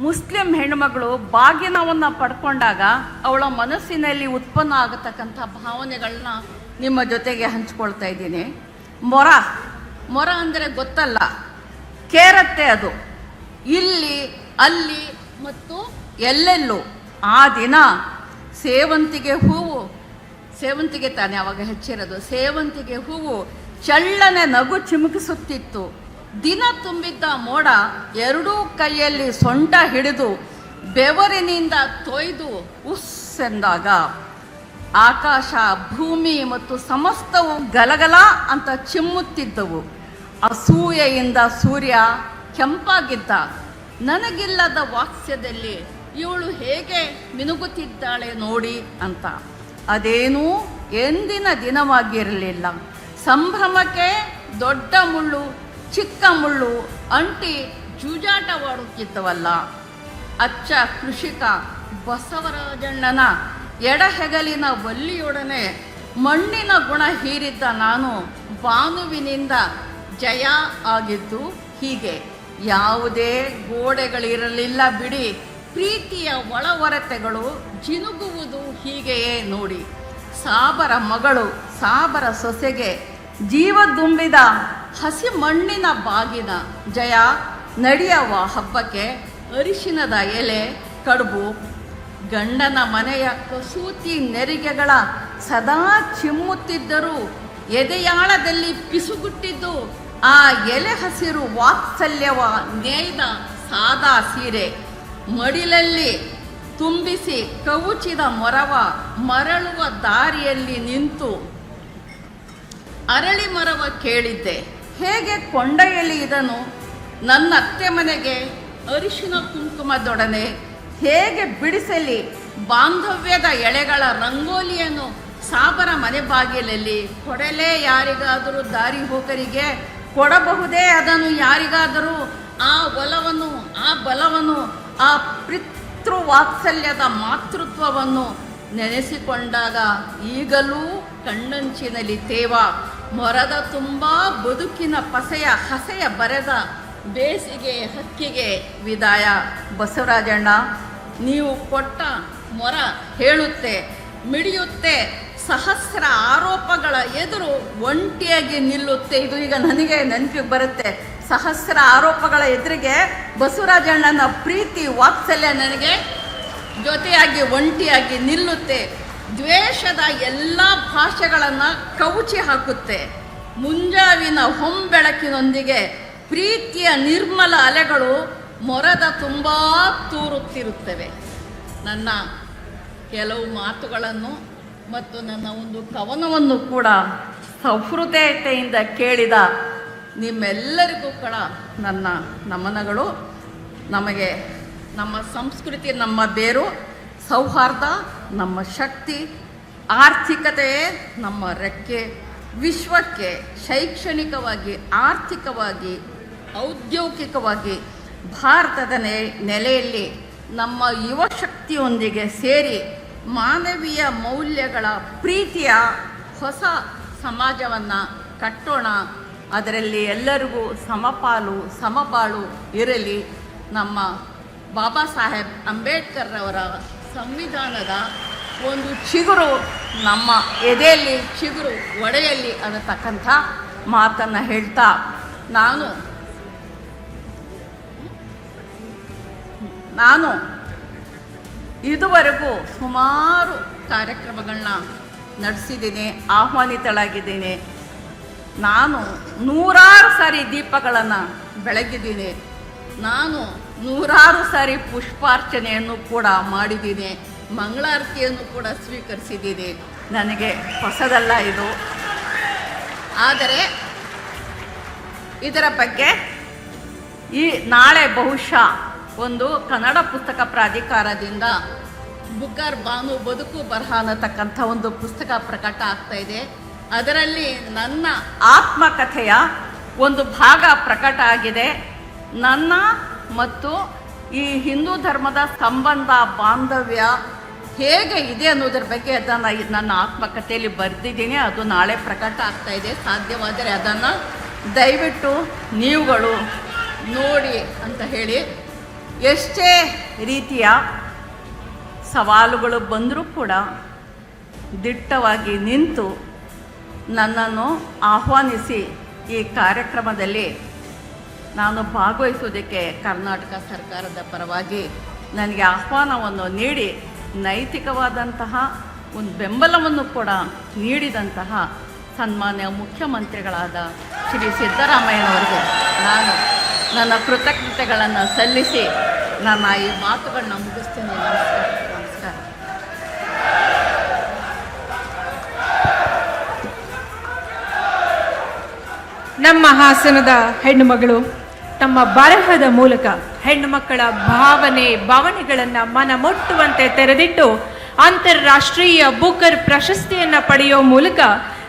Muslim ಹೆಣ್ಮಗಳು ಬಾಗಿನವನ್ನು ಪಡ್ಕೊಂಡಾಗ ಅವಳ ಮನಸ್ಸಿನಲ್ಲಿ ಉತ್ಪನ್ನ ಆಗತಕ್ಕಂಥ ಭಾವನೆಗಳನ್ನ ನಿಮ್ಮ ಜೊತೆಗೆ ಹಂಚ್ಕೊಳ್ತಾ ಇದ್ದೀನಿ. ಮೊರ ಮೊರ ಅಂದರೆ ಗೊತ್ತಲ್ಲ. ಕೇರತ್ತೆ ಅದು. ಇಲ್ಲಿ, ಅಲ್ಲಿ ಮತ್ತು ಎಲ್ಲೆಲ್ಲೂ. ಆ ದಿನ ಸೇವಂತಿಗೆ ಹೂವು, ಸೇವಂತಿಗೆ ತಾನೆ ಅವಾಗ ಹೆಚ್ಚಿರೋದು. ಸೇವಂತಿಗೆ ಹೂವು ಚಳ್ಳನೆ ನಗು ಚಿಮುಕಿಸುತ್ತಿತ್ತು. ದಿನ ತುಂಬಿದ್ದ ಮೋಡ ಎರಡೂ ಕೈಯಲ್ಲಿ ಸೊಂಟ ಹಿಡಿದು ಬೆವರಿನಿಂದ ತೊಯ್ದು ಉಸ್ ಎಂದಾಗ ಆಕಾಶ, ಭೂಮಿ ಮತ್ತು ಸಮಸ್ತವು ಗಲಗಲ ಅಂತ ಚಿಮ್ಮುತ್ತಿದ್ದವು. ಅಸೂಯೆಯಿಂದ ಸೂರ್ಯ ಕೆಂಪಾಗಿದ್ದ. ನನಗಿಲ್ಲದ ವಾಕ್ಸ್ಯದಲ್ಲಿ ಇವಳು ಹೇಗೆ ಮಿನುಗುತ್ತಿದ್ದಾಳೆ ನೋಡಿ ಅಂತ. ಅದೇನೂ ಎಂದಿನ ದಿನವಾಗಿರಲಿಲ್ಲ. ಸಂಭ್ರಮಕ್ಕೆ ದೊಡ್ಡ ಮುಳ್ಳು ಚಿಕ್ಕ ಮುಳ್ಳು, ಅಂಟಿ ಜೂಜಾಟವಾಡುತ್ತಿದ್ದವಲ್ಲ ಅಚ್ಚ ಕೃಷಿಕ ಬಸವರಾಜಣ್ಣನ ಎಡಹೆಗಲಿನ ಬಲ್ಲಿಯೊಡನೆ ಮಣ್ಣಿನ ಗುಣ ಹೀರಿದ್ದ ನಾನು ಬಾನುವಿನಿಂದ ಜಯ ಆಗಿದ್ದು ಹೀಗೆ. ಯಾವುದೇ ಗೋಡೆಗಳಿರಲಿಲ್ಲ ಬಿಡಿ, ಪ್ರೀತಿಯ ಒಳವರತೆಗಳು ಜಿನುಗುವುದು ಹೀಗೆಯೇ ನೋಡಿ. ಸಾಬರ ಮಗಳು, ಸಾಬರ ಸೊಸೆಗೆ ಜೀವ ತುಂಬಿದ ಹಸಿ ಮಣ್ಣಿನ ಬಾಗಿನ ಜಯ ನಡೆಯವ ಹಬ್ಬಕ್ಕೆ ಅರಿಶಿನದ ಎಲೆ, ಕಡುಬು, ಗಂಡನ ಮನೆಯ ಕಸೂತಿ ನೆರಿಗೆಗಳ ಸದಾ ಚಿಮ್ಮುತ್ತಿದ್ದರೂ ಎದೆಯಾಳದಲ್ಲಿ ಪಿಸುಗುಟ್ಟಿದ್ದು ಆ ಎಲೆ ಹಸಿರು ವಾತ್ಸಲ್ಯವ ನೇಯ್ದ ಸಾದಾ ಸೀರೆ. ಮಡಿಲಲ್ಲಿ ತುಂಬಿಸಿ ಕವುಚಿದ ಮೊರವ ಮರಳುವ ದಾರಿಯಲ್ಲಿ ನಿಂತು ಅರಳಿ ಮರವ ಕೇಳಿದ್ದೆ. ಹೇಗೆ ಕೊಂಡೊಯ್ಯಲಿ ಇದನು ನನ್ನ ಅತ್ತೆ ಮನೆಗೆ ಅರಿಶಿನ ಕುಂಕುಮದೊಡನೆ ಹೇಗೆ ಬಿಡಿಸಲಿ? ಬಾಂಧವ್ಯದ ಎಳೆಗಳ ರಂಗೋಲಿಯನ್ನು ಸಾಬರ ಮನೆ ಬಾಗಿಲಲ್ಲಿ ಕೊಡಲೇ ಯಾರಿಗಾದರೂ ದಾರಿ ಹೋಗರಿಗೆ ಕೊಡಬಹುದೇ ಅದನ್ನು ಯಾರಿಗಾದರೂ? ಆ ಒಲವನ್ನು, ಆ ಬಲವನ್ನು, ಆ ಪಿತೃವಾತ್ಸಲ್ಯದ ಮಾತೃತ್ವವನ್ನು ನೆನೆಸಿಕೊಂಡಾಗ ಈಗಲೂ ಕಣ್ಣಂಚಿನಲ್ಲಿ ತೇವ. ಮೊರದ ತುಂಬ ಬದುಕಿನ ಪಸೆಯ ಹಸೆಯ ಬರೆದ ಬೇಸಿಗೆ ಹಕ್ಕಿಗೆ ವಿದಾಯ. ಬಸವರಾಜಣ್ಣ, ನೀವು ಕೊಟ್ಟ ಮೊರ ಹೇಳುತ್ತೆ, ಮಿಡಿಯುತ್ತೆ, ಸಹಸ್ರ ಆರೋಪಗಳ ಎದುರು ಒಂಟಿಯಾಗಿ ನಿಲ್ಲುತ್ತೆ. ಇದು ಈಗ ನನಗೆ ನೆನಪಿಗೆ ಬರುತ್ತೆ. ಸಹಸ್ರ ಆರೋಪಗಳ ಎದುರಿಗೆ ಬಸವರಾಜಣ್ಣನ ಪ್ರೀತಿ ವಾತ್ಸಲ್ಯ ನನಗೆ ಜೊತೆಯಾಗಿ ಒಂಟಿಯಾಗಿ ನಿಲ್ಲುತ್ತೆ. ದ್ವೇಷದ ಎಲ್ಲ ಭಾಷೆಗಳನ್ನು ಕವುಚಿ ಹಾಕುತ್ತೆ. ಮುಂಜಾವಿನ ಹೊಂಬೆಳಕಿನೊಂದಿಗೆ ಪ್ರೀತಿಯ ನಿರ್ಮಲ ಅಲೆಗಳು ಮೊರದ ತುಂಬ ತೂರುತ್ತಿರುತ್ತವೆ. ನನ್ನ ಕೆಲವು ಮಾತುಗಳನ್ನು ಮತ್ತು ನನ್ನ ಒಂದು ಕವನವನ್ನು ಕೂಡ ಸಹೃದಯತೆಯಿಂದ ಕೇಳಿದ ನಿಮ್ಮೆಲ್ಲರಿಗೂ ಕೂಡ ನನ್ನ ನಮನಗಳು. ನಮಗೆ ನಮ್ಮ ಸಂಸ್ಕೃತಿ ನಮ್ಮ ಬೇರು. ಸೌಹಾರ್ದ. ನಮ್ಮ ಶಕ್ತಿ ಆರ್ಥಿಕತೆಯೇ ನಮ್ಮ ರೆಕ್ಕೆ, ವಿಶ್ವಕ್ಕೆ ಶೈಕ್ಷಣಿಕವಾಗಿ, ಆರ್ಥಿಕವಾಗಿ, ಔದ್ಯೋಗಿಕವಾಗಿ ಭಾರತದ ನೆ ನೆಲೆಯಲ್ಲಿ ನಮ್ಮ ಯುವ ಶಕ್ತಿಯೊಂದಿಗೆ ಸೇರಿ ಮಾನವೀಯ ಮೌಲ್ಯಗಳ ಪ್ರೀತಿಯ ಹೊಸ ಸಮಾಜವನ್ನು ಕಟ್ಟೋಣ. ಅದರಲ್ಲಿ ಎಲ್ಲರಿಗೂ ಸಮಪಾಲು ಸಮಬಾಳು ಇರಲಿ ನಮ್ಮ ಬಾಬಾ ಸಾಹೇಬ್ ಅಂಬೇಡ್ಕರ್ ಅವರ ಸಂವಿಧಾನದ ಒಂದು ಚಿಗುರು ನಮ್ಮ ಎದೆಯಲ್ಲಿ, ಚಿಗುರು ಒಡೆಯಲ್ಲಿ ಅನ್ನತಕ್ಕಂಥ ಮಾತನ್ನು ಹೇಳ್ತಾ ನಾನು ನಾನು ಇದುವರೆಗೂ ಸುಮಾರು ಕಾರ್ಯಕ್ರಮಗಳನ್ನ ನಡೆಸಿದ್ದೀನಿ, ಆಹ್ವಾನಿತಳಾಗಿದ್ದೀನಿ. ನಾನು ನೂರಾರು ಸಾರಿ ದೀಪಗಳನ್ನು ಬೆಳಗಿದ್ದೀನಿ. ನಾನು ನೂರಾರು ಸಾರಿ ಪುಷ್ಪಾರ್ಚನೆಯನ್ನು ಕೂಡ ಮಾಡಿದ್ದೀನಿ, ಮಂಗಳಾರತಿಯನ್ನು ಕೂಡ ಸ್ವೀಕರಿಸಿದ್ದೀನಿ. ನನಗೆ ಹೊಸದಲ್ಲ ಇದು. ಆದರೆ, ಇದರ ಬಗ್ಗೆ ಈ ನಾಳೆ ಬಹುಶಃ ಒಂದು ಕನ್ನಡ ಪುಸ್ತಕ ಪ್ರಾಧಿಕಾರದಿಂದ ಬುಕ್ಕರ್ ಬಾನು ಬದುಕು ಬರಹ ಅನ್ನತಕ್ಕಂಥ ಒಂದು ಪುಸ್ತಕ ಪ್ರಕಟ ಆಗ್ತಾ ಇದೆ. ಅದರಲ್ಲಿ ನನ್ನ ಆತ್ಮಕಥೆಯ ಒಂದು ಭಾಗ ಪ್ರಕಟ ಆಗಿದೆ. ನನ್ನ ಮತ್ತು ಈ ಹಿಂದೂ ಧರ್ಮದ ಸಂಬಂಧ, ಬಾಂಧವ್ಯ ಹೇಗೆ ಇದೆ ಅನ್ನೋದ್ರ ಬಗ್ಗೆ ಅದನ್ನು ನನ್ನ ಆತ್ಮಕಥೆಯಲ್ಲಿ ಬರೆದಿದ್ದೀನಿ. ಅದು ನಾಳೆ ಪ್ರಕಟ ಆಗ್ತಾ ಇದೆ. ಸಾಧ್ಯವಾದರೆ ಅದನ್ನು ದಯವಿಟ್ಟು ನೀವುಗಳು ನೋಡಿ ಅಂತ ಹೇಳಿ. ಎಷ್ಟೇ ರೀತಿಯ ಸವಾಲುಗಳು ಬಂದರೂ ಕೂಡ ದಿಟ್ಟವಾಗಿ ನಿಂತು ನನ್ನನ್ನು ಆಹ್ವಾನಿಸಿ ಈ ಕಾರ್ಯಕ್ರಮದಲ್ಲಿ ನಾನು ಭಾಗವಹಿಸುವುದಕ್ಕೆ ಕರ್ನಾಟಕ ಸರ್ಕಾರದ ಪರವಾಗಿ ನನಗೆ ಆಹ್ವಾನವನ್ನು ನೀಡಿ, ನೈತಿಕವಾದಂತಹ ಒಂದು ಬೆಂಬಲವನ್ನು ಕೂಡ ನೀಡಿದಂತಹ ಸನ್ಮಾನ್ಯ ಮುಖ್ಯಮಂತ್ರಿಗಳಾದ ಶ್ರೀ ಸಿದ್ದರಾಮಯ್ಯನವರಿಗೆ ನಾನು ನನ್ನ ಕೃತಜ್ಞತೆಗಳನ್ನು ಸಲ್ಲಿಸಿ ನನ್ನ ಈ ಮಾತುಗಳನ್ನ ಮುಗಿಸ್ತೇನೆ. ನಮಸ್ಕಾರ. ನಮ್ಮ ಹಾಸನದ ಹೆಣ್ಣು ಮಗಳು ತಮ್ಮ ಬರಹದ ಮೂಲಕ ಹೆಣ್ಣು ಮಕ್ಕಳ ಭಾವನೆ, ಭಾವನೆಗಳನ್ನು ಮನ ಮುಟ್ಟುವಂತೆ ತೆರೆದಿಟ್ಟು ಅಂತಾರಾಷ್ಟ್ರೀಯ ಬುಕರ್ ಪ್ರಶಸ್ತಿಯನ್ನ ಪಡೆಯುವ ಮೂಲಕ